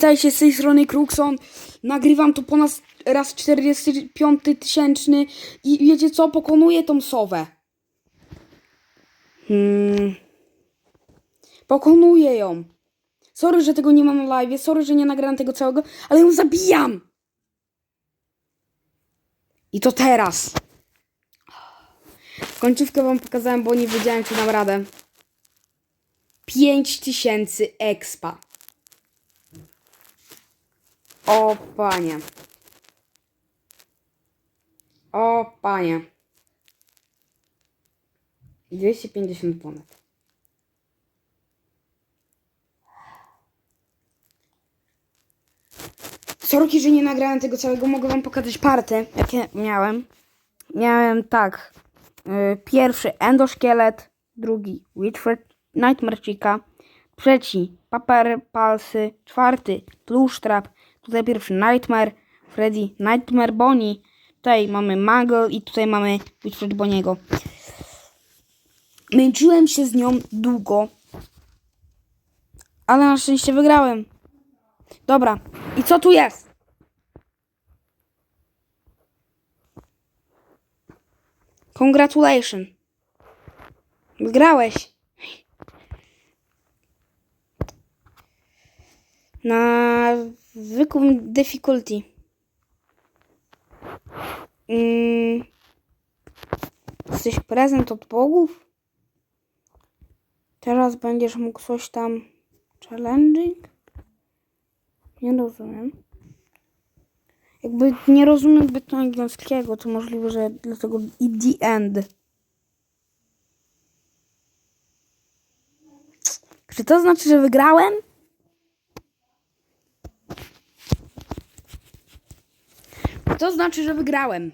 Cześć, z tej strony Krukson. Nagrywam to po nas raz 45 tysięczny i wiecie co? Pokonuję tą sowę. Hmm. Pokonuję ją. Sorry, że tego nie mam na live, sorry, że nie nagrałem tego całego, ale ją zabijam. I to teraz. Końcówkę wam pokazałem, bo nie wiedziałem, czy dam radę. 5000 expa. O panie. O panie. 250 ponad. Sorki, że nie nagrałem tego całego. Mogę wam pokazać party, jakie miałem. Miałem tak. y, pierwszy endoszkielet, drugi Whitford Nightmare Chica, trzeci Paper Palsy, czwarty Plushtrap, tutaj pierwszy Nightmare, Freddy Nightmare Bonnie, tutaj mamy Mangle i tutaj mamy Whitford Boniego. Męczyłem się z nią długo, ale na szczęście wygrałem. Dobra, i co tu jest? Congratulations. Wygrałeś. Na zwykłym difficulty. Mm. Jesteś prezent od bogów? Teraz będziesz mógł coś tam challenging? Nie rozumiem. Jakby nie rozumiem zbyt angielskiego, to możliwe, że dlatego i the end. Czy to znaczy, że wygrałem? To znaczy, że wygrałem.